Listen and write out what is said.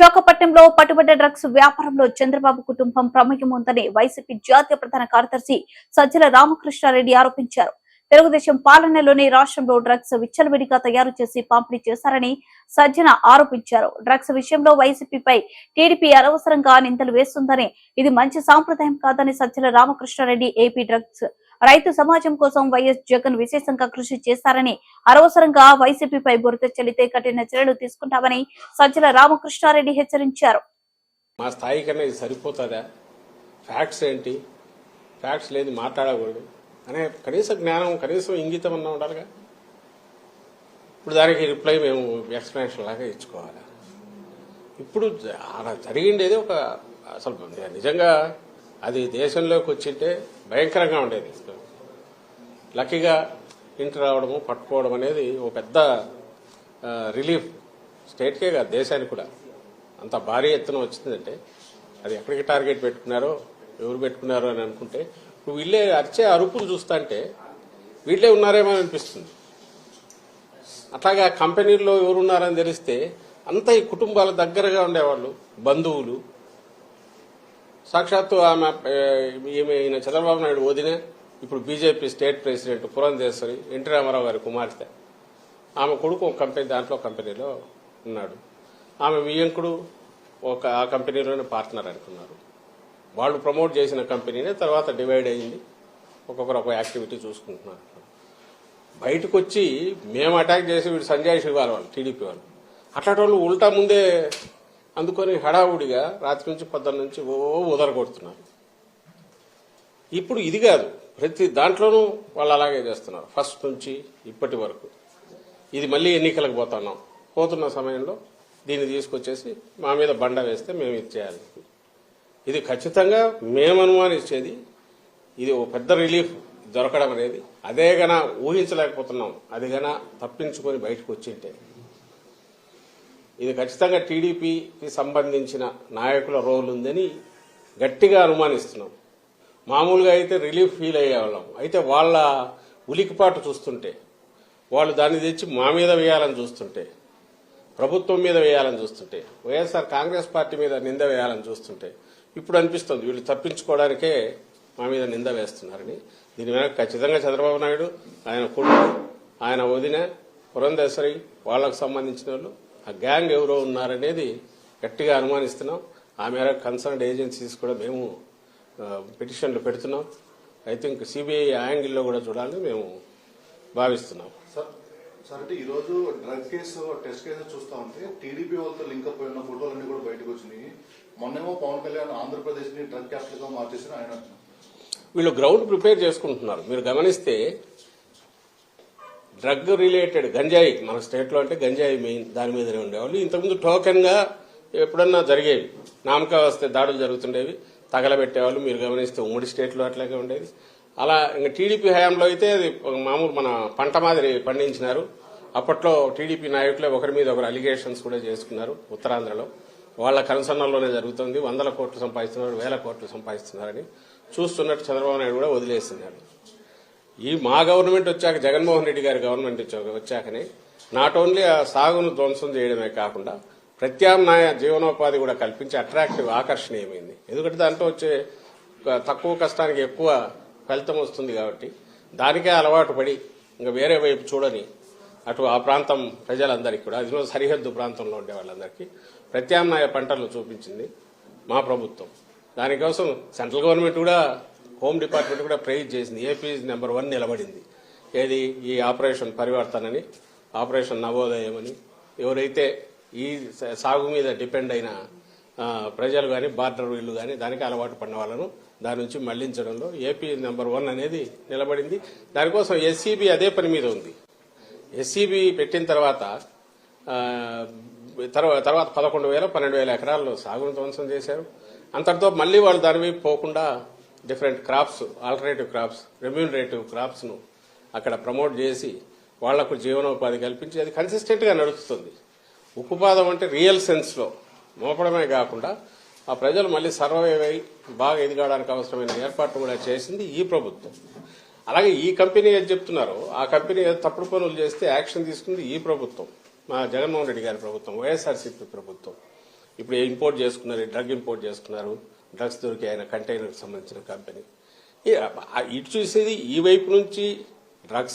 విశాఖపట్నంలో పట్టుబడ్డ డ్రగ్స్ వ్యాపారంలో చంద్రబాబు కుటుంబం ప్రమేయం ఉందని వైసీపీ జాతీయ ప్రధాన కార్యదర్శి సజ్జల రామకృష్ణారెడ్డి ఆరోపించారు. తెలుగుదేశం పాలనలోని రాష్ట్రంలో డ్రగ్స్ విచ్చలవిడిగా తయారు చేసి పంపిణీ చేశారని సజ్జన ఆరోపించారు. డ్రగ్స్ విషయంలో వైసీపీపై టీడీపీ అనవసరంగా నిందలు వేస్తుందని ఇది మంచి సాంప్రదాయం కాదని సజ్జల రామకృష్ణారెడ్డి ఏపీ డ్రగ్స్ రైతు సమాజం కోసం వైఎస్ జగన్ విశేషంగా కృషి చేశారని అనవసరంగా వైసీపీపై బురద చెల్లితే కఠిన చర్యలు తీసుకుంటామని సజ్జల రామకృష్ణారెడ్డి హెచ్చరించారు. మా స్థాయి కన్నా ఇది సరిపోతుందా? ఫ్యాక్ట్స్ ఏంటి? ఫ్యాక్ట్స్ లేదు మాట్లాడకూడదు. అనే కనీస జ్ఞానం కనీసం ఇంగితం అన్నా ఉండాలిగా. ఇప్పుడు దానికి రిప్లై మేము ఎక్స్ప్లెనేషన్ లాగా ఇచ్చుకోవాలి. ఇప్పుడు అలా జరిగిండేది ఒక అసలు నిజంగా అది దేశంలోకి వచ్చింటే భయంకరంగా ఉండేది. లక్కీగా ఇంటి రావడము పట్టుకోవడం అనేది ఒక పెద్ద రిలీఫ్ స్టేట్కే కాదు దేశానికి కూడా. అంత భారీ ఎత్తున వచ్చిందంటే అది ఎక్కడికి టార్గెట్ పెట్టుకున్నారో ఎవరు పెట్టుకున్నారో అని అనుకుంటే ఇప్పుడు వీళ్ళే అరిచే అరుపులు చూస్తుంటే వీళ్ళే ఉన్నారేమో అనిపిస్తుంది. అట్లాగే ఆ కంపెనీల్లో ఎవరున్నారని తెలిస్తే అంతా ఈ కుటుంబాల దగ్గరగా ఉండేవాళ్ళు బంధువులు. సాక్షాత్తు ఆమె ఈమె ఈయన చంద్రబాబు నాయుడు వదిన ఇప్పుడు BJP state president Purandeswari N T Rama Rao గారి కుమార్తె. ఆమె కొడుకు ఒక కంపెనీ దాంట్లో కంపెనీలో ఉన్నాడు. ఆమె వియంకుడు ఒక ఆ కంపెనీలోనే పార్ట్నర్ అనుకున్నారు. వాళ్ళు ప్రమోట్ చేసిన కంపెనీనే తర్వాత డివైడ్ అయ్యింది ఒక్కొక్కరు ఒక యాక్టివిటీ చూసుకుంటున్నారు. బయటకు వచ్చి మేము అటాక్ చేసి వీడు సంజయ్ శివాల వాళ్ళు టీడీపీ వాళ్ళు. అట్లాంటి వాళ్ళు ఉల్టా ముందే అందుకొని హడావుడిగా రాత్రి నుంచి పొద్దున్న నుంచి ఓ ఉదర కొడుతున్నారు ఇప్పుడు ఇది కాదు. ప్రతి దాంట్లోనూ వాళ్ళు అలాగే చేస్తున్నారు. ఫస్ట్ నుంచి ఇప్పటి వరకు. ఇది మళ్ళీ ఎన్నికలకు పోతున్నాం. పోతున్న సమయంలో దీన్ని తీసుకొచ్చేసి మా మీద బండ వేస్తే మేము ఇది చేయాలి. ఇది ఖచ్చితంగా మేము అనుమానించేది ఇది ఒక పెద్ద రిలీఫ్ దొరకడం అనేది. అదే గన ఊహించలేకపోతున్నాం. అది గన తప్పించుకొని బయటకు వచ్చింటే. ఇది ఖచ్చితంగా టీడీపీకి సంబంధించిన నాయకుల రోల్ ఉందని గట్టిగా అనుమానిస్తున్నాం. మామూలుగా అయితే రిలీఫ్ ఫీల్ అయ్యేవాళ్ళం. అయితే వాళ్ళ ఉలికిపాటు చూస్తుంటే వాళ్ళు దాన్ని తెచ్చి మా మీద వేయాలని చూస్తుంటే ప్రభుత్వం మీద వేయాలని చూస్తుంటే వైఎస్ఆర్ కాంగ్రెస్ పార్టీ మీద నింద వేయాలని చూస్తుంటే ఇప్పుడు అనిపిస్తుంది. వీళ్ళు తప్పించుకోవడానికే మా మీద నింద వేస్తున్నారని దీని వెనక ఖచ్చితంగా చంద్రబాబు నాయుడు ఆయన కొడుకు ఆయన వదిన పురంధేశ్వరి వాళ్ళకు సంబంధించిన వాళ్ళు ఆ గ్యాంగ్ ఎవరో ఉన్నారనేది గట్టిగా అనుమానిస్తున్నాం. ఆ మేరకు కన్సర్న్డ్ ఏజెన్సీస్ కూడా మేము పిటిషన్లు పెడుతున్నాం. ఐ థింక్ సిబిఐ యాంగిల్లో కూడా చూడాలని మేము భావిస్తున్నాం. సార్ సార్ అంటే ఈ రోజు డ్రగ్ కేసు టెస్ట్ కేసు చూస్తా ఉంటే టీడీపీ వాళ్ళతో లింక్ అప్ అయిన ఫోటోలన్నీ కూడా బయటకు వచ్చినాయి. మొన్నేమో పవన్ కళ్యాణ్ ఆంధ్రప్రదేశ్ని డ్రగ్ క్యాపిటల్గా మార్చేసిన ఆయన వీళ్ళు గ్రౌండ్ ప్రిపేర్ చేసుకుంటున్నారు. మీరు గమనిస్తే డ్రగ్ రిలేటెడ్ గంజాయి మన స్టేట్లో అంటే గంజాయి మెయిన్ దాని మీదనే ఉండేవాళ్ళు. ఇంతకుముందు టోకెన్గా ఎప్పుడన్నా జరిగేవి. నామకా వస్తే దాడులు జరుగుతుండేవి తగలబెట్టేవాళ్ళు. మీరు గమనిస్తే ఉమ్మడి స్టేట్లో అట్లాగే ఉండేది. అలా ఇంకా టీడీపీ హయాంలో అయితే అది మామూలు మన పంట మాదిరి పండించినారు. అప్పట్లో టీడీపీ నాయకులే ఒకరి మీద ఒకరు అలిగేషన్స్ కూడా చేసుకున్నారు ఉత్తరాంధ్రలో. వాళ్ళ కన్సర్నల్లోనే జరుగుతుంది. వందల కోట్లు సంపాదిస్తున్నారు వేల కోట్లు సంపాదిస్తున్నారని చూస్తున్నట్టు చంద్రబాబు నాయుడు కూడా వదిలేస్తున్నాడు ఈ మా గవర్నమెంట్ వచ్చాక జగన్మోహన్ రెడ్డి గారి గవర్నమెంట్ వచ్చాక వచ్చాకనే నాట్ ఓన్లీ ఆ సాగును ధ్వంసం చేయడమే కాకుండా ప్రత్యామ్నాయ జీవనోపాధి కూడా కల్పించి అట్రాక్టివ్ ఆకర్షణీయమైంది. ఎందుకంటే దాంట్లో వచ్చే తక్కువ కష్టానికి ఎక్కువ ఫలితం వస్తుంది కాబట్టి దానికే అలవాటు పడి ఇంకా వేరే వైపు చూడని అటు ఆ ప్రాంతం ప్రజలందరికీ కూడా అదిలో సరిహద్దు ప్రాంతంలో ఉండే వాళ్ళందరికీ ప్రత్యామ్నాయ పంటలు చూపించింది మా ప్రభుత్వం. దానికోసం సెంట్రల్ గవర్నమెంట్ కూడా హోమ్ డిపార్ట్మెంట్ కూడా ప్రైజ్ చేసింది. ఏపీ నెంబర్ వన్ నిలబడింది. ఏది? ఈ ఆపరేషన్ పరివర్తనని ఆపరేషన్ నవోదయం అని. ఎవరైతే ఈ సాగు మీద డిపెండ్ అయిన ప్రజలు కానీ బార్డర్ వీళ్ళు కానీ దానికి అలవాటు పడిన వాళ్ళను దాని నుంచి మళ్ళించడంలో ఏపీ నెంబర్ వన్ అనేది నిలబడింది. దానికోసం ఎస్సీబీ అదే పని మీద ఉంది. ఎస్సీబీ పెట్టిన తర్వాత తర్వాత పదకొండు వేల పన్నెండు వేల ఎకరాల్లో సాగును ధ్వంసం చేశారు. అంతటితో మళ్ళీ వాళ్ళు దాని పోకుండా different crops alternative crops remunerative క్రాప్స్ను అక్కడ ప్రమోట్ చేసి వాళ్ళకు జీవనోపాధి కల్పించి అది కన్సిస్టెంట్గా నడుస్తుంది. ఉక్కుపాదం అంటే రియల్ సెన్స్లో మోపడమే కాకుండా ఆ ప్రజలు మళ్ళీ సర్వైవ్ అయి బాగా ఎదగడానికి అవసరమైన ఏర్పాట్లు కూడా చేసింది ఈ ప్రభుత్వం. అలాగే ఈ కంపెనీ ఏది చెప్తున్నారో? ఆ కంపెనీ ఏదో తప్పుడు పనులు చేస్తే యాక్షన్ తీసుకుంది ఈ ప్రభుత్వం. మా జగన్మోహన్ రెడ్డి గారి ప్రభుత్వం వైఎస్ఆర్సీపీ ప్రభుత్వం. ఇప్పుడు ఇంపోర్ట్ చేసుకున్నారు? డ్రగ్ ఇంపోర్ట్ చేసుకున్నారు. డ్రగ్స్ దొరికే ఆయన కంటైనర్కి సంబంధించిన కంపెనీ. ఇటు చూసేది ఈ వైపు నుంచి డ్రగ్స్